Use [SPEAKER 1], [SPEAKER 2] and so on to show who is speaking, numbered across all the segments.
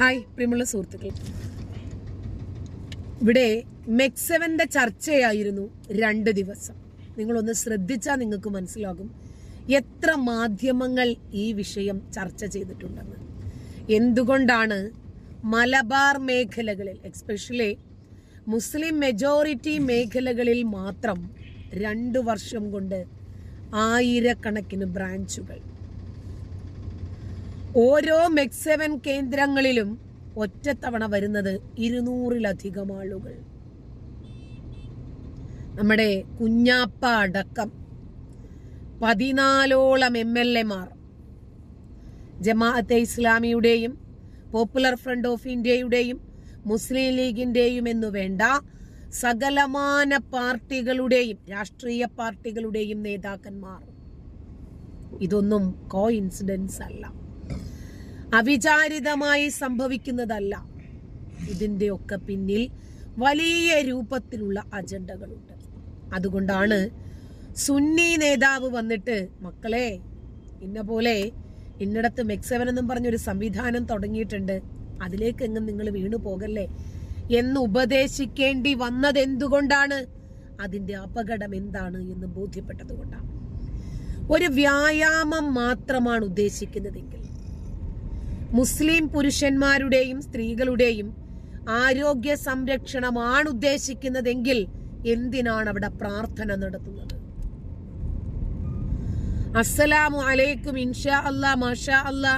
[SPEAKER 1] Hi പ്രിയമുള്ള സുഹൃത്തുക്കൾ ഇവിടെ മെക്സവന്റെ ചർച്ചയായിരുന്നു രണ്ട് ദിവസം. നിങ്ങളൊന്ന് ശ്രദ്ധിച്ചാൽ നിങ്ങൾക്ക് മനസ്സിലാകും എത്ര മാധ്യമങ്ങൾ ഈ വിഷയം ചർച്ച ചെയ്തിട്ടുണ്ടെന്ന്. എന്തുകൊണ്ടാണ് മലബാർ മേഖലകളിൽ എക്സ്പെഷ്യലി മുസ്ലിം മെജോറിറ്റി മേഖലകളിൽ മാത്രം രണ്ട് വർഷം കൊണ്ട് ആയിരക്കണക്കിന് ബ്രാഞ്ചുകൾ ഓരോ മെക്സെവൻ കേന്ദ്രങ്ങളിലും ഒറ്റത്തവണ വരുന്നത് ഇരുന്നൂറിലധികം ആളുകൾ. നമ്മുടെ കുഞ്ഞാപ്പ അടക്കം പതിനാലോളം എം എൽ എമാർ ജമാഅത്തെ ഇസ്ലാമിയുടെയും പോപ്പുലർ ഫ്രണ്ട് ഓഫ് ഇന്ത്യയുടെയും മുസ്ലിം ലീഗിന്റെയും എന്നു വേണ്ട സകലമാന പാർട്ടികളുടെയും രാഷ്ട്രീയ പാർട്ടികളുടെയും നേതാക്കന്മാർ. ഇതൊന്നും കോ ഇൻസിഡൻസ് അല്ല. അവിചാരിതമായി സംഭവിക്കുന്നതല്ല. ഇതിന്റെയൊക്കെ പിന്നിൽ വലിയ രൂപത്തിലുള്ള അജണ്ടകളുണ്ട്. അതുകൊണ്ടാണ് സുന്നി നേതാവ് വന്നിട്ട് മക്കളെ ഇന്ന പോലെ ഇന്നിടത്ത് മെക്സവൻ എന്നും പറഞ്ഞൊരു സംവിധാനം തുടങ്ങിയിട്ടുണ്ട്. അതിലേക്ക് എങ്ങും നിങ്ങൾ വീണു പോകല്ലേ? എന്ന് ഉപദേശിക്കേണ്ടി വന്നത് എന്തുകൊണ്ടാണ് അതിന്റെ അപകടം എന്താണ്? എന്ന് ബോധ്യപ്പെട്ടതുകൊണ്ടാണ്. ഒരു വ്യായാമം മാത്രമാണ് ഉദ്ദേശിക്കുന്നതെങ്കിൽ മുസ്ലിം പുരുഷന്മാരുടെയും സ്ത്രീകളുടെയും ആരോഗ്യ സംരക്ഷണമാണ് ഉദ്ദേശിക്കുന്നതെങ്കിൽ എന്തിനാണ് അവിടെ പ്രാർത്ഥന നടത്തുന്നത്? അസ്സലാമു അലൈക്കും. ഇൻഷാ അല്ലാ മാഷാ അല്ലാ.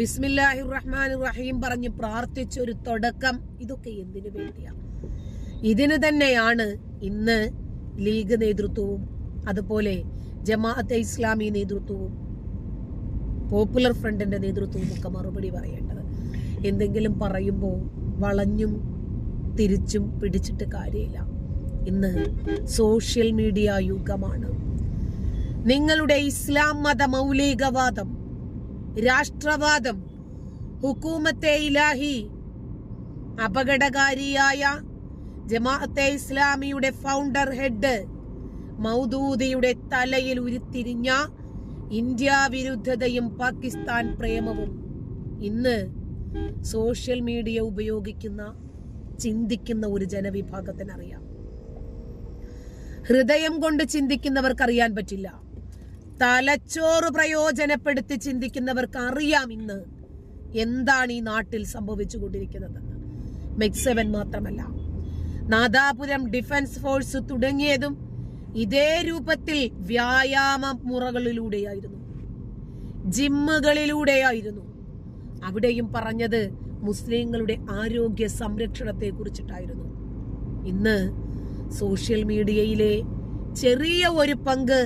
[SPEAKER 1] ബിസ്മില്ലാഹി റഹ്മാൻ റഹീം പറഞ്ഞ് പ്രാർത്ഥിച്ച ഒരു തുടക്കം. ഇതൊക്കെ എന്തിനു വേണ്ടിയാണ് ഇതിന് തന്നെയാണ് ഇന്ന് ലീഗ് നേതൃത്വവും അതുപോലെ ജമാഅത്തെ ഇസ്ലാമി നേതൃത്വവും പോപ്പുലർ ഫ്രണ്ടിന്റെ നേതൃത്വവും ഒക്കെ മറുപടി പറയേണ്ടത്. എന്തെങ്കിലും പറയുമ്പോൾ വളഞ്ഞും തിരിച്ചും പിടിച്ചിട്ട് കാര്യമില്ല. ഇന്ന് സോഷ്യൽ മീഡിയ യുഗമാണ്. നിങ്ങളുടെ ഇസ്ലാം മത മൗലികവാദം രാഷ്ട്രവാദം ഹുക്കൂമത്തെ ഇലാഹി അപകടകാരിയായ ജമാഅത്തെ ഇസ്ലാമിയുടെ ഫൗണ്ടർ ഹെഡ് മൗദൂദിയുടെ തലയിൽ ഉരുത്തിരിഞ്ഞ ഇന്ത്യ വിരുദ്ധതയും പാകിസ്ഥാൻ പ്രേമവും ഇന്ന് സോഷ്യൽ മീഡിയ ഉപയോഗിക്കുന്ന ചിന്തിക്കുന്ന ഒരു ജനവിഭാഗത്തിന് അറിയാം ഹൃദയം കൊണ്ട് ചിന്തിക്കുന്നവർക്ക് അറിയാൻ പറ്റില്ല. തലച്ചോറ് പ്രയോജനപ്പെടുത്തി ചിന്തിക്കുന്നവർക്ക് അറിയാം ഇന്ന് എന്താണ് ഈ നാട്ടിൽ സംഭവിച്ചു കൊണ്ടിരിക്കുന്നതെന്ന് മെക്സവൻ മാത്രമല്ല നാദാപുരം ഡിഫൻസ് ഫോഴ്സ് തുടങ്ങിയതും ഇതേ രൂപത്തിൽ വ്യായാമ മുറകളിലൂടെയായിരുന്നു ജിമ്മുകളിലൂടെയായിരുന്നു. അവിടെയും പറഞ്ഞത് മുസ്ലിങ്ങളുടെ ആരോഗ്യ സംരക്ഷണത്തെ കുറിച്ചിട്ടായിരുന്നു ഇന്ന് സോഷ്യൽ മീഡിയയിലെ ചെറിയ ഒരു പങ്ക്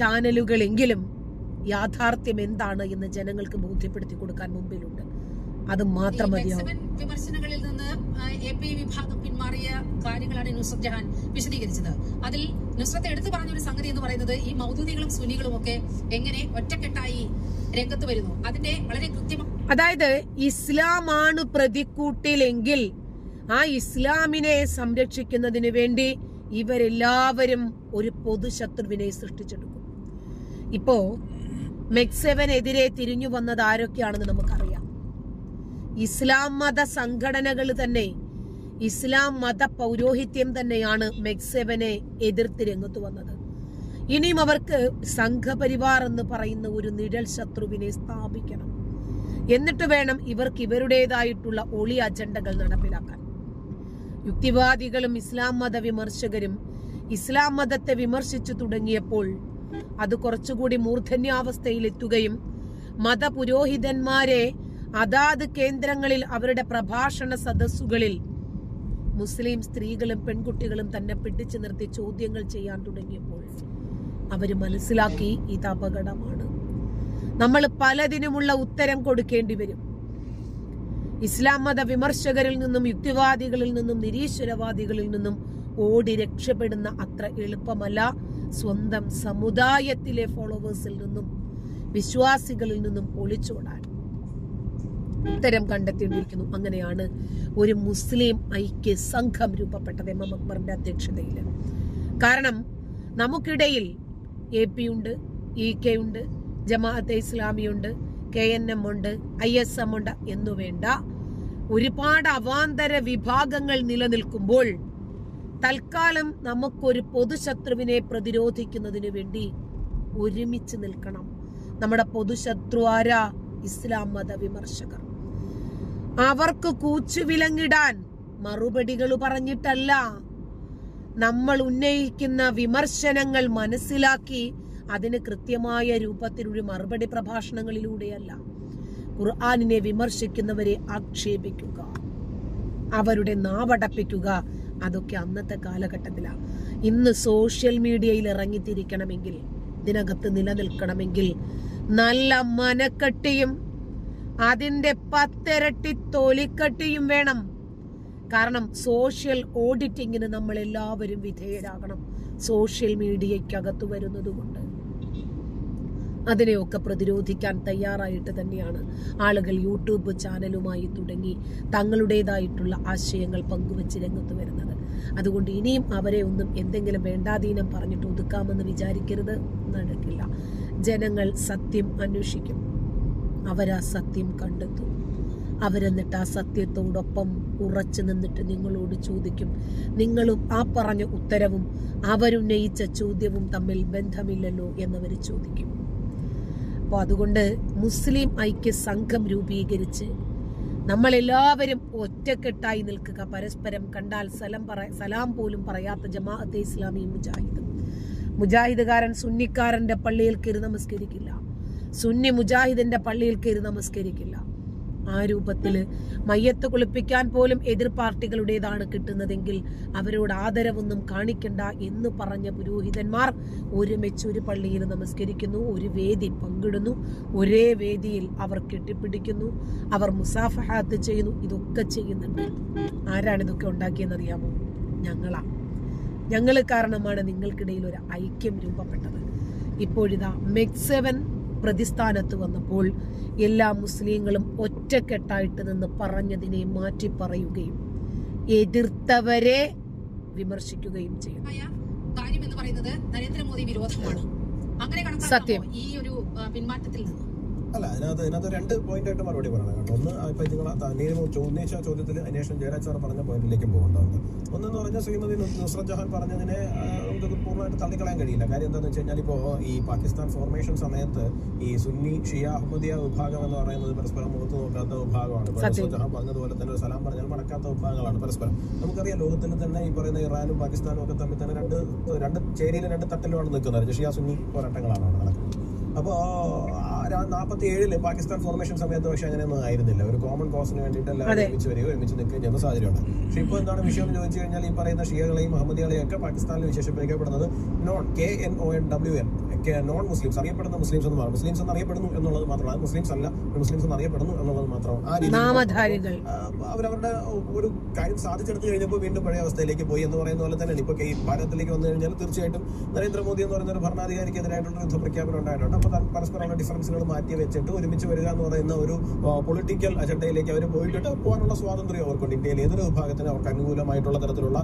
[SPEAKER 1] ചാനലുകളെങ്കിലും യാഥാർത്ഥ്യം എന്താണ് എന്ന് ജനങ്ങൾക്ക് ബോധ്യപ്പെടുത്തി കൊടുക്കാൻ മുമ്പിലുണ്ട്. അത് മാത്രം മതിയാവും.
[SPEAKER 2] വിമർശനങ്ങളിൽ നിന്ന് എ പി വിഭാഗം പിന്മാറിയ കാര്യങ്ങളാണ് നുസ്രത് ജഹാൻ വിശദീകരിച്ചത്. അതിൽ നുസ്രത്ത് എടുത്തു പറഞ്ഞൊരു സംഗതി എന്ന് പറയുന്നത് ഈ മൗദൂദികളും സുനികളും ഒക്കെ എങ്ങനെ ഒറ്റക്കെട്ടായി രംഗത്ത് വരുന്നു? അതിന്റെ വളരെ കൃത്യമായി
[SPEAKER 1] അതായത് ഇസ്ലാമാണ് പ്രതിക്കൂട്ടിലെങ്കിൽ ആ ഇസ്ലാമിനെ സംരക്ഷിക്കുന്നതിന് വേണ്ടി ഇവരെല്ലാവരും ഒരു പൊതു ശത്രുവിനെ സൃഷ്ടിച്ചെടുക്കും. ഇപ്പോ മെക്സെവനെതിരെ തിരിഞ്ഞു വന്നത് ആരൊക്കെയാണെന്ന് നമുക്കറിയാം. ഇസ്ലാം മത സംഘടനകൾ തന്നെ ഇസ്ലാം മത പൗരോഹിത്യം തന്നെയാണ് മെക്സെവനെ എതിർത്ത് രംഗത്ത് വന്നത്. ഇനിയും അവർക്ക് സംഘപരിവാർ എന്ന് പറയുന്ന ഒരു നിഴൽ ശത്രുവിനെ സ്ഥാപിക്കണം. എന്നിട്ട് വേണം ഇവർക്ക് ഇവരുടേതായിട്ടുള്ള ഒളി അജണ്ടകൾ നടപ്പിലാക്കാൻ. യുക്തിവാദികളും ഇസ്ലാം മത വിമർശകരും ഇസ്ലാം മതത്തെ വിമർശിച്ചു തുടങ്ങിയപ്പോൾ അത് കുറച്ചുകൂടി മൂർധന്യാവസ്ഥയിലെത്തുകയും മതപുരോഹിതന്മാരെ അതാത് കേന്ദ്രങ്ങളിൽ അവരുടെ പ്രഭാഷണ സദസ്സുകളിൽ മുസ്ലിം സ്ത്രീകളും പെൺകുട്ടികളും തന്നെ പിടിച്ചു നിർത്തി ചോദ്യങ്ങൾ ചെയ്യാൻ തുടങ്ങിയപ്പോൾ അവർ മനസ്സിലാക്കി ഇത് അപകടമാണ്. നമ്മൾ പലതിനുമുള്ള ഉത്തരം കൊടുക്കേണ്ടി വരും. ഇസ്ലാം മത വിമർശകരിൽ നിന്നും യുക്തിവാദികളിൽ നിന്നും നിരീശ്വരവാദികളിൽ നിന്നും ഓടി രക്ഷപ്പെടുന്ന അത്ര എളുപ്പമല്ല. സ്വന്തം സമുദായത്തിലെ ഫോളോവേഴ്സിൽ നിന്നും വിശ്വാസികളിൽ നിന്നും ഒളിച്ചോടാൻ. ഉത്തരം കണ്ടെത്തേണ്ടിയിരിക്കുന്നു അങ്ങനെയാണ് ഒരു മുസ്ലിം ഐക്യ സംഘം രൂപപ്പെട്ടത് എം എം അക്ബറിന്റെ അധ്യക്ഷതയിൽ. കാരണം നമുക്കിടയിൽ എ പി ഉണ്ട് ഇ കെ ഉണ്ട് ജമാഅത്തെ ഇസ്ലാമിയുണ്ട് കെ എൻ എം ഉണ്ട് ഐ എസ് എം ഉണ്ട് എന്നു വേണ്ട. ഒരുപാട് അവാന്തര വിഭാഗങ്ങൾ നിലനിൽക്കുമ്പോൾ തൽക്കാലം നമുക്കൊരു പൊതുശത്രുവിനെ പ്രതിരോധിക്കുന്നതിന് വേണ്ടി ഒരുമിച്ച് നിൽക്കണം. നമ്മുടെ പൊതുശത്രു ആരാ? ഇസ്ലാം മത വിമർശകർ. അവർക്ക് കൂച്ചുവിലങ്ങിടാൻ മറുപടികൾ പറഞ്ഞിട്ടല്ല. നമ്മൾ ഉന്നയിക്കുന്ന വിമർശനങ്ങൾ മനസ്സിലാക്കി അതിന് കൃത്യമായ രൂപത്തിലൊരു മറുപടി പ്രഭാഷണങ്ങളിലൂടെയല്ല. ഖുർആാനിനെ വിമർശിക്കുന്നവരെ ആക്ഷേപിക്കുക അവരുടെ നാവടപ്പിക്കുക അതൊക്കെ അന്നത്തെ കാലഘട്ടത്തിലാണ് ഇന്ന് സോഷ്യൽ മീഡിയയിൽ ഇറങ്ങിത്തിരിക്കണമെങ്കിൽ ഇതിനകത്ത് നിലനിൽക്കണമെങ്കിൽ നല്ല മനക്കെട്ടിയും അതിന്റെ പത്തിരട്ടി തൊലിക്കട്ടിയും വേണം. കാരണം സോഷ്യൽ ഓഡിറ്റിങ്ങിന് നമ്മൾ എല്ലാവരും വിധേയരാകണം. സോഷ്യൽ മീഡിയക്കകത്ത് വരുന്നത് കൊണ്ട് അതിനെയൊക്കെ പ്രതിരോധിക്കാൻ തയ്യാറായിട്ട് തന്നെയാണ് ആളുകൾ യൂട്യൂബ് ചാനലുമായി തുടങ്ങി തങ്ങളുടേതായിട്ടുള്ള ആശയങ്ങൾ പങ്കുവച്ച് രംഗത്ത് വരുന്നത്. അതുകൊണ്ട് ഇനിയും അവരെ ഒന്നും എന്തെങ്കിലും വേണ്ടാധീനം പറഞ്ഞിട്ട് ഒതുക്കാമെന്ന് വിചാരിക്കരുത്. നടക്കില്ല. ജനങ്ങൾ സത്യം അന്വേഷിക്കും. അവരാ സത്യം കണ്ടെത്തും. അവരെന്നിട്ട് ആ സത്യത്തോടൊപ്പം ഉറച്ചു നിന്നിട്ട് നിങ്ങളോട് ചോദിക്കും. നിങ്ങളും ആ പറഞ്ഞ ഉത്തരവും അവരുന്നയിച്ച ചോദ്യവും തമ്മിൽ ബന്ധമില്ലല്ലോ എന്നവർ ചോദിക്കും. അപ്പോൾ അതുകൊണ്ട് മുസ്ലിം ഐക്യ സംഘം രൂപീകരിച്ച് നമ്മളെല്ലാവരും ഒറ്റക്കെട്ടായി നിൽക്കുക. പരസ്പരം കണ്ടാൽ സലം പറ സലാം പോലും പറയാത്ത ജമാഅത്തെ ഇസ്ലാമി മുജാഹിദ്. മുജാഹിദുകാരൻ സുന്നിക്കാരന്റെ പള്ളിയിൽ കയറി നമസ്കരിക്കില്ല. സുന്നി മുജാഹിദിന്റെ പള്ളിയിൽ കയറി നമസ്കരിക്കില്ല. ആ രൂപത്തിൽ മയ്യത്ത് കുളിപ്പിക്കാൻ പോലും എതിർ പാർട്ടികളുടേതാണ് കിട്ടുന്നതെങ്കിൽ അവരോട് ആദരവൊന്നും കാണിക്കണ്ട എന്ന് പറഞ്ഞ പുരോഹിതന്മാർ ഒരുമിച്ച് ഒരു പള്ളിയിൽ നമസ്കരിക്കുന്നു ഒരു വേദി പങ്കിടുന്നു ഒരേ വേദിയിൽ അവർ കെട്ടിപ്പിടിക്കുന്നു അവർ മുസാഫഹാത്ത് ചെയ്യുന്നു ഇതൊക്കെ ചെയ്യുന്നുണ്ട്. ആരാണ് ഇതൊക്കെ ഉണ്ടാക്കിയെന്നറിയാമോ? ഞങ്ങളാ. ഞങ്ങൾ കാരണമാണ് നിങ്ങൾക്കിടയിൽ ഒരു ഐക്യം രൂപപ്പെട്ടത്. ഇപ്പോഴിതാ മെക്സെവൻ പ്രതിസ്ഥാനത്ത് വന്നപ്പോൾ എല്ലാ മുസ്ലിങ്ങളും ഒറ്റക്കെട്ടായിട്ട് നിന്ന് പറഞ്ഞതിനെ മാറ്റി പറയുകയും എതിർത്തവരെ വിമർശിക്കുകയും
[SPEAKER 2] ചെയ്യും കാര്യം എന്ന് പറയുന്നത് നരേന്ദ്രമോദി വിരോധമാണ്. അങ്ങനെ
[SPEAKER 1] സത്യം.
[SPEAKER 2] ഈ ഒരു പിന്മാറ്റത്തിൽ നിന്ന്?
[SPEAKER 3] അല്ല അതിനകത്ത് ഇതിനകത്ത് രണ്ട് പോയിന്റ് ആയിട്ട് മറുപടി പറയണം കേട്ടോ. ഒന്ന് ഇപ്പൊ നിങ്ങൾ നീര് ചോദിച്ച ചോദ്യത്തിൽ അന്വേഷണം ജയരാജ് സാർ പറഞ്ഞ പോയിന്റിലേക്ക് പോകേണ്ടതുണ്ട് ഒന്നെന്ന് പറഞ്ഞാൽ ശ്രീമതി നുസ്രത് ജഹാൻ പറഞ്ഞതിനെ നമുക്ക് പൂർണമായിട്ട് തള്ളിക്കളയാൻ കഴിയില്ല. കാര്യം എന്താണെന്ന് വെച്ച് കഴിഞ്ഞാൽ ഇപ്പോൾ ഈ പാകിസ്ഥാൻ ഫോർമേഷൻ സമയത്ത് ഈ സുന്നി ഷിയ അഹമ്മദിയ വിഭാഗം എന്ന് പറയുന്നത് പരസ്പരം മുഖത്ത് നോക്കാത്ത വിഭാഗമാണ്. നുസ്രത് ജഹാൻ പറഞ്ഞതുപോലെ തന്നെ ഒരു സലാം പറഞ്ഞാൽ മടക്കാത്ത വിഭാഗങ്ങളാണ് പരസ്പരം. നമുക്കറിയാം ലോകത്തിൽ തന്നെ ഈ പറയുന്ന ഇറാനും പാകിസ്ഥാനും ഒക്കെ തമ്മിൽ തന്നെ രണ്ട് രണ്ട് ചേരിയിലെ രണ്ട് തട്ടിലുമാണ് നിൽക്കുന്നത്. ഷിയ സുന്നി പോരാട്ടങ്ങളാണ് അവിടെ നടക്കുന്നത്. അപ്പോൾ നാൽപ്പത്തി ഏഴിൽ പാകിസ്ഥാൻ ഫോർമേഷൻ സമയത്ത് പക്ഷെ അങ്ങനെയൊന്നും ആയിരുന്നില്ല. ഒരു കോമൺ കോസിന് വേണ്ടിയിട്ട് എല്ലാവരും. ഒരുമിച്ച് വരികയോ ഒരുമിച്ച് നിൽക്കുകയും ചെയ്യുന്ന സാഹചര്യമുണ്ട്. പക്ഷെ ഇപ്പോൾ എന്താണ് വിഷയം എന്ന് ചോദിച്ചു കഴിഞ്ഞാൽ ഈ പറയുന്ന ഷിയകളെയും അഹമ്മദികളെയും ഒക്കെ പാകിസ്ഥാനിൽ വിശേഷിപ്പിക്കപ്പെടുന്നത് non K N O N W N non Muslims അറിയപ്പെടുന്ന മുസ്ലിംസ് എന്ന് പറയും മുസ്ലിംസ് എന്ന് അറിയപ്പെടുന്നു എന്നുള്ളത് മാത്രമാണ്. മുസ്ലിംസ് അല്ല മുസ്ലിംസ് എന്ന് അറിയപ്പെടുന്നു എന്നുള്ളത് മാത്രമാണ്. ആ രീതിയിൽ അവരവരുടെ ഒരു കാര്യം സാധിച്ചെടുത്ത് കഴിഞ്ഞപ്പോൾ വീണ്ടും പഴയ അവസ്ഥയിലേക്ക് പോയി എന്ന് പറയുന്ന പോലെ തന്നെയാണ്. ഇപ്പൊ ഈ ഭാരതത്തിലേക്ക് വന്നു കഴിഞ്ഞാൽ തീർച്ചയായിട്ടും നരേന്ദ്രമോദി എന്ന് പറയുന്ന ഒരു ഭരണാധികാരിക്ക് എതിരായിട്ടുള്ള യുദ്ധ പ്രഖ്യാപനം ഉണ്ടായിട്ടുണ്ട്. അപ്പോൾ പരസ്പരമുള്ള ഡിഫറൻസുകൾ മാറ്റി വെച്ചിട്ട് ഒരുമിച്ച് വരിക എന്ന് പറയുന്ന ഒരു പൊളിറ്റിക്കൽ അജണ്ടയിലേക്ക് അവർ പോയിട്ട് പോകാനുള്ള സ്വാതന്ത്ര്യം അവർക്കുണ്ട്. ഇന്ത്യയിൽ ഏതൊരു വിഭാഗത്തിന് അവർക്ക് അനുകൂലമായിട്ടുള്ള തരത്തിലുള്ള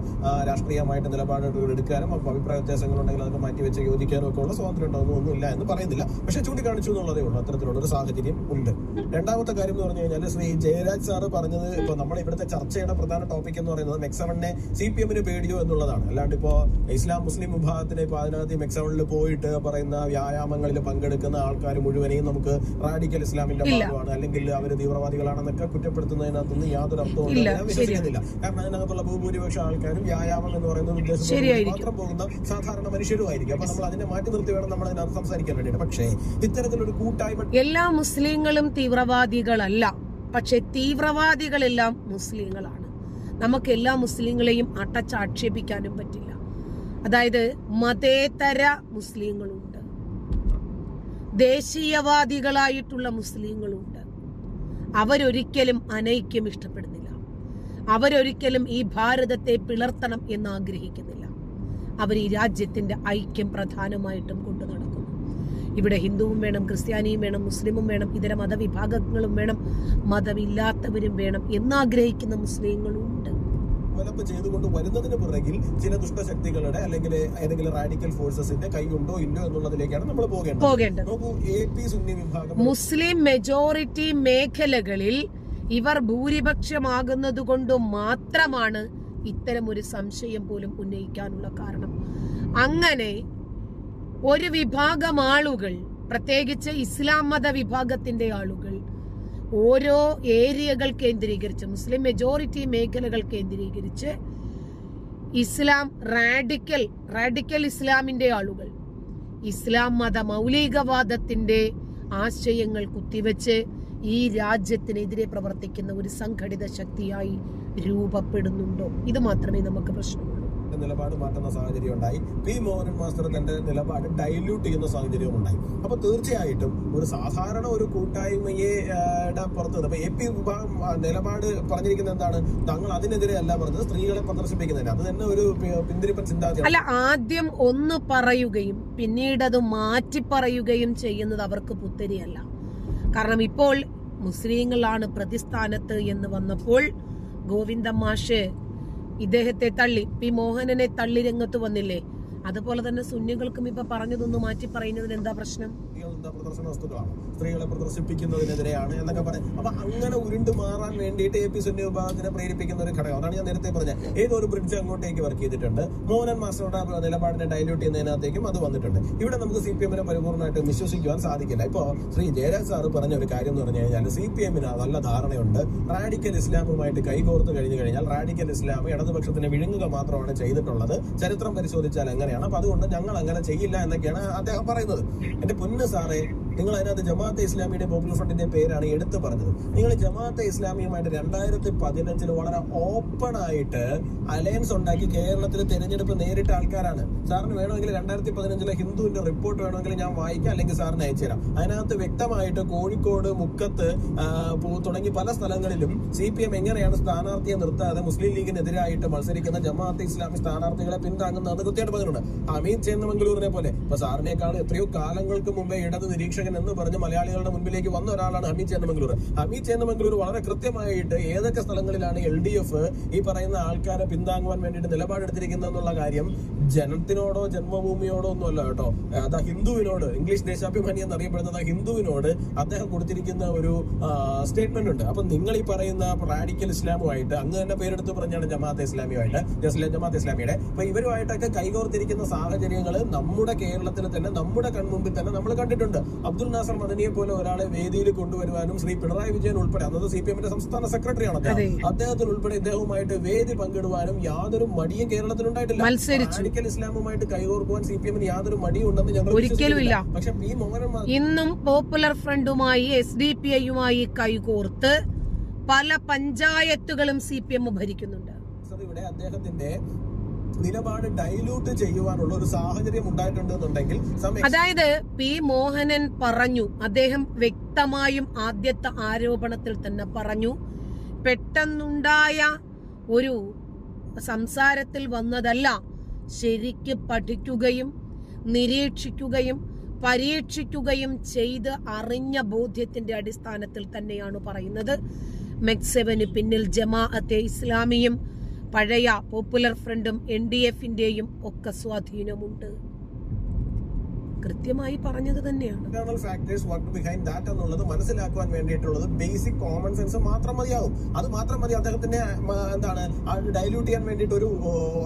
[SPEAKER 3] രാഷ്ട്രീയമായിട്ട് നിലപാടുകൾ എടുക്കാനും അഭിപ്രായ വ്യത്യാസങ്ങൾ ഉണ്ടെങ്കിൽ അതൊക്കെ മാറ്റി വെച്ച് യോജിക്കാനും ഒക്കെ ഉള്ള സ്വാതന്ത്ര്യം ഉണ്ടാകുന്നു ഒന്നുമില്ല എന്ന് പറയുന്നില്ല. പക്ഷെ ചൂണ്ടിക്കാണിച്ചു എന്നുള്ളതേ ഉള്ളൂ. അത്തരത്തിലുള്ള ഒരു സാഹചര്യം ഉണ്ട്. രണ്ടാമത്തെ കാര്യം എന്ന് പറഞ്ഞു കഴിഞ്ഞാൽ ശ്രീ ജയരാജ് സാറ് പറഞ്ഞത് ഇപ്പൊ നമ്മുടെ ഇവിടുത്തെ ചർച്ചയുടെ പ്രധാന ടോപ്പിക് എന്ന് പറയുന്നത് മെക്സവണിനെ സി പി എമ്മിന് പേടിയോ എന്നുള്ളതാണ്. അല്ലാണ്ട് ഇപ്പോ ഇസ്ലാം മുസ്ലിം വിഭാഗത്തിന് ഇപ്പൊ അതിനകത്ത് മെക്സവണിൽ പോയിട്ട് പറയുന്ന വ്യായാമങ്ങളിൽ പങ്കെടുക്കുന്ന ആൾക്കാർ മുഴുവനെയും നമുക്ക് റാഡിക്കൽ ഇസ്ലാമിന്റെ. ഭാഗമാണ്. അല്ലെങ്കിൽ അവർ തീവ്രവാദികളാണെന്നൊക്കെ കുറ്റപ്പെടുത്തുന്നതിനകത്തൊന്നും യാതൊരു അർത്ഥവും വിശ്വസിക്കുന്നില്ല. കാരണം അതിനകത്തുള്ള ഭൂഭൂരിപക്ഷം ആൾക്കാരും വ്യായാമം എന്ന് പറയുന്ന ഉദ്ദേശത്തോട്. മാത്രം പോകുന്ന സാധാരണ മനുഷ്യരുമായിരിക്കും അപ്പൊ നമ്മൾ അതിനെ മാറ്റി നിർത്തി വേണം നമ്മൾ അതിനകത്ത് സംസാരിക്കാൻ വേണ്ടിയിട്ട്. പക്ഷേ ഇത്തരത്തിലൊരു കൂട്ടായ്മ
[SPEAKER 1] എല്ലാ മുസ്ലിങ്ങളും തീവ്രവാദികളല്ല. പക്ഷെ തീവ്രവാദികളെല്ലാം മുസ്ലിങ്ങളാണ്. നമുക്ക് എല്ലാ മുസ്ലിങ്ങളെയും അട്ടച്ചാക്ഷേപിക്കാനും പറ്റില്ല. അതായത് മതേതര മുസ്ലിങ്ങളുണ്ട്. ദേശീയവാദികളായിട്ടുള്ള മുസ്ലിങ്ങളുണ്ട്. അവരൊരിക്കലും അനൈക്യം ഇഷ്ടപ്പെടുന്നില്ല. അവരൊരിക്കലും ഈ ഭാരതത്തെ പിളർത്തണം എന്ന് ആഗ്രഹിക്കുന്നില്ല അവർ ഈ രാജ്യത്തിന്റെ ഐക്യം പ്രധാനമായിട്ടും കൊണ്ടു ഇവിടെ ഹിന്ദുവും വേണം ക്രിസ്ത്യാനിയും വേണം മുസ്ലിമും വേണം ഇതര മതവിഭാഗങ്ങളും വേണം മതമില്ലാത്തവരും വേണം എന്നാഗ്രഹിക്കുന്ന മുസ്ലിങ്ങളും ഉണ്ട്
[SPEAKER 3] ഡെവലപ്പ് ചെയ്തുകൊണ്ട് വരുന്നതിന് പുറകിൽ ചില ദുഷ്ടശക്തികളുടെ അല്ലെങ്കിൽ ഏതെങ്കിലും റാഡിക്കൽ ഫോഴ്സസിന്റെ കൈയുണ്ടോ ഇല്ലോ എന്നുള്ളതിലേക്കാണ് നമ്മൾ പോകേണ്ടത്.
[SPEAKER 1] പോകേണ്ടത്.
[SPEAKER 3] നോക്കൂ എ പി സുന്നി വിഭാഗം.
[SPEAKER 1] മുസ്ലിം മെജോറിറ്റി മേഖലകളിൽ ഇവർ ഭൂരിപക്ഷമാകുന്നത് കൊണ്ട് മാത്രമാണ് ഇത്തരം ഒരു സംശയം പോലും ഉന്നയിക്കാനുള്ള കാരണം. അങ്ങനെ ഒരു വിഭാഗം ആളുകൾ പ്രത്യേകിച്ച് ഇസ്ലാം മത വിഭാഗത്തിന്റെ ആളുകൾ ഓരോ ഏരിയകൾ കേന്ദ്രീകരിച്ച് മുസ്ലിം മെജോറിറ്റി മേഖലകൾ കേന്ദ്രീകരിച്ച് ഇസ്ലാം റാഡിക്കൽ റാഡിക്കൽ ഇസ്ലാമിന്റെ ആളുകൾ ഇസ്ലാം മത മൗലികവാദത്തിന്റെ ആശയങ്ങൾ കുത്തിവെച്ച് ഈ രാജ്യത്തിനെതിരെ പ്രവർത്തിക്കുന്ന ഒരു സംഘടിത ശക്തിയായി രൂപപ്പെടുന്നുണ്ടോ? ഇത് മാത്രമേ നമുക്ക് പ്രശ്നമുള്ളൂ.
[SPEAKER 3] നിലപാട് മാറ്റുന്ന സാഹചര്യം ഉണ്ടായി പി മോഹനൻ മാസ്റ്റർ തന്റെ നിലപാട് ഡൈല്യൂട്ട് ചെയ്യുന്ന സാഹചര്യവും ഉണ്ടായി അപ്പൊ തീർച്ചയായിട്ടും ഒരു സാധാരണ ഒരു കൂട്ടായ്മയെ പുറത്ത് അപ്പൊ എ പി വിഭാഗം നിലപാട് പറഞ്ഞിരിക്കുന്നത് എന്താണ്? തങ്ങൾ അതിനെതിരെ അല്ല പറഞ്ഞത് സ്ത്രീകളെ പ്രദർശിപ്പിക്കുന്നതിന്. അത് തന്നെ ഒരു പിന്തിരിപ്പൻ ചിന്താഗതി
[SPEAKER 1] അല്ല ആദ്യം ഒന്ന് പറയുകയും പിന്നീട് അത് മാറ്റി പറയുകയും ചെയ്യുന്നത് അവർക്ക് പുത്തരിയല്ല. കാരണം ഇപ്പോൾ മുസ്ലിങ്ങളാണ് പ്രതിസ്ഥാനത്ത് എന്ന് വന്നപ്പോൾ ഗോവിന്ദ മാഷ് ഇദ്ദേഹത്തെ തള്ളി. പി മോഹനനെ തള്ളി രംഗത്ത് വന്നില്ലേ? അതുപോലെ തന്നെ സുന്നികൾക്കും ഇപ്പൊ പറഞ്ഞതൊന്ന് മാറ്റി പറയുന്നതിന് എന്താ പ്രശ്നം?
[SPEAKER 3] എന്താ പ്രദർശന വസ്തുക്കളാണ്. സ്ത്രീകളെ പ്രദർശിപ്പിക്കുന്നതിനെതിരെയാണ് എന്നൊക്കെ പറയും അപ്പൊ അങ്ങനെ ഉരുണ്ട് മാറാൻ വേണ്ടിയിട്ട് എ പി സുന്നി വിഭാഗത്തിനെ പ്രേരിപ്പിക്കുന്ന ഒരു ഘടകം. അതാണ് ഞാൻ നേരത്തെ പറഞ്ഞത്. ഏതൊരു ബ്രിഡ്ജ് അങ്ങോട്ടേക്ക് വർക്ക് ചെയ്തിട്ടുണ്ട്. മോഹൻ മാസ്റ്ററുടെ നിലപാടിനെ ഡൈല്യൂട്ട് ചെയ്യുന്നതിനകത്തേക്കും അത് വന്നിട്ടുണ്ട്. ഇവിടെ നമുക്ക് സി പി എമ്മിനെ പരിപൂർണമായിട്ട് വിശ്വസിക്കുവാൻ സാധിക്കില്ല. ഇപ്പോ ശ്രീ ജയരാജ് സാറ് പറഞ്ഞ ഒരു കാര്യം എന്ന് പറഞ്ഞു കഴിഞ്ഞാൽ സി പി എമ്മിന് നല്ല ധാരണയുണ്ട്. റാഡിക്കൽ ഇസ്ലാമുമായിട്ട് കൈകോർത്ത് കഴിഞ്ഞു കഴിഞ്ഞാൽ റാഡിക്കൽ ഇസ്ലാം ഇടതുപക്ഷത്തിന് വിഴുങ്ങുക മാത്രമാണ് ചെയ്തിട്ടുള്ളത്. ചരിത്രം പരിശോധിച്ചാൽ എങ്ങനെയാണ് അപ്പൊ അതുകൊണ്ട് ഞങ്ങൾ അങ്ങനെ ചെയ്യില്ല എന്നൊക്കെയാണ് അദ്ദേഹം പറയുന്നത്. എന്റെ പൊന്ന് സാറേ നിങ്ങൾ അതിനകത്ത് ജമാഅത്തെ ഇസ്ലാമിയുടെ പോപ്പുലർ ഫ്രണ്ടിന്റെ പേരാണ് എടുത്തു പറഞ്ഞത്. നിങ്ങൾ ജമാഅത്തെ ഇസ്ലാമിയുമായിട്ട് രണ്ടായിരത്തി പതിനഞ്ചിൽ വളരെ ഓപ്പൺ ആയിട്ട് അലയൻസ് ഉണ്ടാക്കി കേരളത്തിൽ തെരഞ്ഞെടുപ്പ് നേരിട്ട ആൾക്കാരാണ്. സാറിന് വേണമെങ്കിൽ രണ്ടായിരത്തി പതിനഞ്ചിലെ ഹിന്ദുവിന്റെ റിപ്പോർട്ട് വേണമെങ്കിൽ ഞാൻ വായിക്കാം അല്ലെങ്കിൽ സാറിന് അയച്ചുതരാം. അതിനകത്ത് വ്യക്തമായിട്ട് കോഴിക്കോട് മുക്കത്ത് തുടങ്ങി പല സ്ഥലങ്ങളിലും സി പി എം എങ്ങനെയാണ് സ്ഥാനാർത്ഥിയെ നിർത്താതെ മുസ്ലിം ലീഗിനെതിരായിട്ട് മത്സരിക്കുന്ന ജമാഅത്തെ ഇസ്ലാമി സ്ഥാനാർത്ഥികളെ പിന്താങ്ങുന്നത് കൃത്യമായിട്ട് പറഞ്ഞിട്ടുണ്ട്. അമീത് ചേന്നമംഗലൂരിനെ പോലെ. ഇപ്പൊ സാറിനേക്കാൾ എത്രയോ കാലങ്ങൾക്ക് മുമ്പേ ഇടത് നിരീക്ഷകൻ എന്ന് പറഞ്ഞ് മലയാളികളുടെ മുൻപിലേക്ക് വന്ന ഒരാളാണ് ഹമീദ് ചേന്നമംഗലൂർ. ഹമീദ് ചേന്നമംഗലൂർ വളരെ കൃത്യമായിട്ട് ഏതൊക്കെ സ്ഥലങ്ങളിലാണ് എൽ ഡി എഫ് ഈ പറയുന്ന ആൾക്കാരെ പിന്താങ്ങുവാൻ വേണ്ടിയിട്ട് നിലപാടെടുത്തിരിക്കുന്നത് എന്നുള്ള കാര്യം ജനത്തിനോടോ ജന്മഭൂമിയോടോ ഒന്നും അല്ല കേട്ടോ. അത് ഹിന്ദുവിനോട് ഇംഗ്ലീഷ് ദേശാഭിമാനി എന്നറിയപ്പെടുന്നത് ഹിന്ദുവിനോട് അദ്ദേഹം കൊടുത്തിരിക്കുന്ന ഒരു സ്റ്റേറ്റ്മെന്റ് ഉണ്ട്. അപ്പൊ നിങ്ങൾ ഈ പറയുന്ന റാഡിക്കൽ ഇസ്ലാമുമായിട്ട് അങ്ങ് തന്നെ പേരെടുത്ത് പറഞ്ഞാണ് ജമാഅത്തെ ഇസ്ലാമിയുമായിട്ട് ജസ്ല- ജമാഅത്തെ ഇസ്ലാമിയുടെ. അപ്പൊ ഇവരുമായിട്ടൊക്കെ കൈകോർത്തിരിക്കുന്ന സാഹചര്യങ്ങൾ നമ്മുടെ കേരളത്തിൽ തന്നെ നമ്മുടെ കൺമുമ്പിൽ തന്നെ നമ്മൾ കണ്ടിട്ടുണ്ട്. അബ്ദുൽ നാസർ മദനിയെ പോലെ ഒരാളെ വേദിയിൽ കൊണ്ടുവരുവാനും ശ്രീ പിണറായി വിജയൻ ഉൾപ്പെടെ അന്നത് സി പി എമ്മിന്റെ സംസ്ഥാന സെക്രട്ടറിയാണ് അദ്ദേഹം. അദ്ദേഹത്തിന് ഉൾപ്പെടെ ഇദ്ദേഹവുമായിട്ട് വേദി പങ്കിടുവാനും യാതൊരു മടിയും കേരളത്തിൽ ഉണ്ടായിട്ടില്ല
[SPEAKER 1] മത്സരിച്ചു.
[SPEAKER 3] റാഡിക്കൽ ഇസ്ലാമുമായിട്ട് കൈകോർക്കുവാൻ സി പി എമ്മിന് യാതൊരു മടിയും ഉണ്ടെന്ന് ഞങ്ങൾ
[SPEAKER 1] ഒരിക്കലും ഇല്ല.
[SPEAKER 3] പക്ഷെ പി മോഹനൻ
[SPEAKER 1] ഇന്നും പോപ്പുലർ ഫ്രണ്ടുമായി എസ് ഡി പി ഐയുമായി കൈകോർത്ത് പല പഞ്ചായത്തുകളും സി പി എം ഭരിക്കുന്നുണ്ട്
[SPEAKER 3] ഇവിടെ അദ്ദേഹത്തിന്റെ നിലപാട് ഡൈല്യൂട്ട് ചെയ്യുവാനുള്ള ഒരു സാഹചര്യം ഉണ്ടായിട്ടുണ്ടെന്നുണ്ടെങ്കിൽ
[SPEAKER 1] അതായത് പി മോഹനൻ പറഞ്ഞു അദ്ദേഹം വ്യക്തമായും ആദ്യത്തെ ആരോപണത്തിൽ തന്നെ പറഞ്ഞു പെട്ടെന്നുണ്ടായ ഒരു സംസാരത്തിൽ വന്നതല്ല ശരിക്ക് പഠിക്കുകയും നിരീക്ഷിക്കുകയും പരീക്ഷിക്കുകയും ചെയ്ത് അറിഞ്ഞ ബോധ്യത്തിന്റെ അടിസ്ഥാനത്തിൽ തന്നെയാണ് പറയുന്നത്. മെക്സെവന് പിന്നിൽ ജമാഅത്തെ ഇസ്ലാമിയും പഴയ പോപ്പുലർ ഫ്രണ്ടും എൻ ഡി എഫിന്റെയും ഒക്കെ സ്വാധീനമുണ്ട്. കൃത്യമായി പറഞ്ഞത് തന്നെയാണ്.
[SPEAKER 3] Internal factors work behind that എന്നുള്ളത് മനസ്സിലാക്കുവാൻ വേണ്ടിയിട്ടുള്ളത് ബേസിക് കോമൺ സെൻസ് മാത്രം മതിയാവും. അത് മാത്രം മതി അദ്ദേഹത്തിന്റെ എന്താണ് ഡൈല്യൂട്ട് ചെയ്യാൻ വേണ്ടിയിട്ട് ഒരു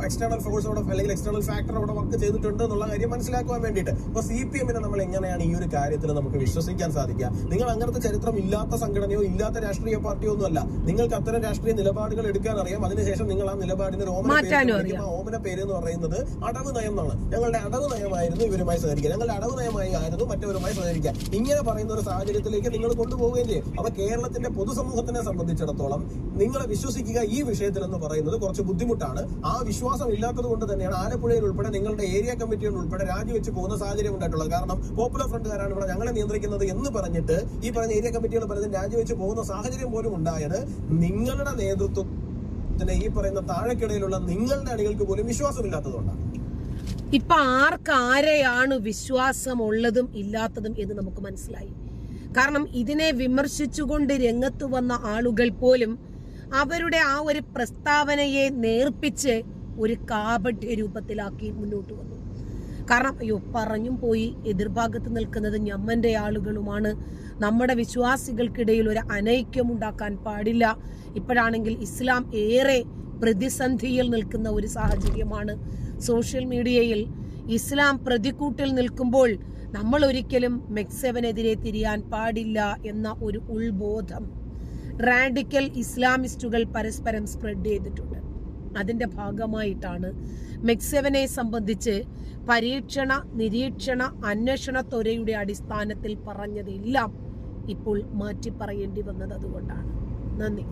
[SPEAKER 3] എക്സ്റ്റേണൽ ഫോഴ്സ് അവിടെ അല്ലെങ്കിൽ എക്സ്റ്റേണൽ ഫാക്ടർ അവിടെ വർക്ക് ചെയ്തിട്ടുണ്ട് എന്നുള്ള കാര്യം മനസ്സിലാക്കുവാൻ വേണ്ടിയിട്ട്. അപ്പൊ സി പി എമ്മിനെ നമ്മൾ എങ്ങനെയാണ് ഈ ഒരു കാര്യത്തിൽ നമുക്ക് വിശ്വസിക്കാൻ സാധിക്കുക? നിങ്ങൾ അങ്ങനത്തെ ചരിത്രം ഇല്ലാത്ത സംഘടനയോ ഇല്ലാത്ത രാഷ്ട്രീയ പാർട്ടിയോ ഒന്നുമല്ല. നിങ്ങൾക്ക് അത്തരം രാഷ്ട്രീയ നിലപാടുകൾ എടുക്കാൻ അറിയാം. അതിനുശേഷം നിങ്ങൾ ആ നിലപാടിന് ഒരു ഓമന പേര് ഓമന പേര് എന്ന് പറയുന്നത് അടവ് നയം എന്നാണ്. ഞങ്ങളുടെ അടവ് നയമായിരുന്നു ഇവരുമായി സഹകരിക്കുക ഞങ്ങളുടെ അടവ് നയമായി ആയിരുന്നു മറ്റവരുമായി സഹകരിക്കുക ഇങ്ങനെ പറയുന്ന ഒരു സാഹചര്യത്തിലേക്ക് നിങ്ങൾ കൊണ്ടുപോവുകയും ചെയ്യും അപ്പൊ കേരളത്തിന്റെ പൊതുസമൂഹത്തിനെ സംബന്ധിച്ചിടത്തോളം നിങ്ങളെ വിശ്വസിക്കുക ഈ വിഷയത്തിൽ എന്ന് പറയുന്നത് കുറച്ച് ബുദ്ധിമുട്ടാണ്. ആ വിശ്വാസം ഇല്ലാത്തത് കൊണ്ട് തന്നെയാണ് ആലപ്പുഴയിൽ ഉൾപ്പെടെ നിങ്ങളുടെ ഏരിയ കമ്മിറ്റികൾ ഉൾപ്പെടെ രാജിവെച്ച് പോകുന്ന സാഹചര്യം ഉണ്ടായിട്ടുള്ളത്. കാരണം പോപ്പുലർ ഫ്രണ്ട്കാരാണ് ഇവിടെ ഞങ്ങളെ നിയന്ത്രിക്കുന്നത് എന്ന് പറഞ്ഞിട്ട് ഈ പറഞ്ഞ ഏരിയ കമ്മിറ്റികൾ പലതും രാജിവെച്ച് പോകുന്ന സാഹചര്യം പോലും ഉണ്ടായത് നിങ്ങളുടെ നേതൃത്വത്തിന് ഈ പറയുന്ന താഴെക്കിടയിലുള്ള നിങ്ങളുടെ അണികൾക്ക് പോലും വിശ്വാസമില്ലാത്തതുകൊണ്ടാണ്
[SPEAKER 1] ഇപ്പൊ ആർക്കാരെയാണ് വിശ്വാസം വിശ്വാസമുള്ളതും ഇല്ലാത്തതും എന്ന് നമുക്ക് മനസ്സിലായി. കാരണം ഇതിനെ വിമർശിച്ചുകൊണ്ട് രംഗത്ത് വന്ന ആളുകൾ പോലും അവരുടെ ആ ഒരു പ്രസ്താവനയെ നേർപ്പിച്ച് ഒരു കാപഠ്യ രൂപത്തിലാക്കി മുന്നോട്ട് വന്നു. കാരണം അയ്യോ പറഞ്ഞും പോയി എതിർഭാഗത്ത് നിൽക്കുന്നത് ഞമ്മന്റെ ആളുകളുമാണ്. നമ്മുടെ വിശ്വാസികൾക്കിടയിൽ ഒരു അനൈക്യം ഉണ്ടാക്കാൻ പാടില്ല. ഇപ്പോഴാണെങ്കിൽ ഇസ്ലാം ഏറെ പ്രതിസന്ധിയിൽ നിൽക്കുന്ന ഒരു സാഹചര്യമാണ്. സോഷ്യൽ മീഡിയയിൽ ഇസ്ലാം പ്രതിക്കൂട്ടിൽ നിൽക്കുമ്പോൾ നമ്മൾ ഒരിക്കലും മെക്സവനെതിരെ തിരിയാൻ പാടില്ല എന്ന ഒരു ഉൾബോധം റാഡിക്കൽ ഇസ്ലാമിസ്റ്റുകൾ പരസ്പരം സ്പ്രെഡ് ചെയ്തിട്ടുണ്ട്. അതിന്റെ ഭാഗമായിട്ടാണ് മെക്സവനെ സംബന്ധിച്ച് പരീക്ഷണ നിരീക്ഷണ അന്വേഷണ ത്വരയുടെ അടിസ്ഥാനത്തിൽ പറഞ്ഞതെല്ലാം ഇപ്പോൾ മാറ്റി പറയേണ്ടി വന്നത് അതുകൊണ്ടാണ്. നന്ദി.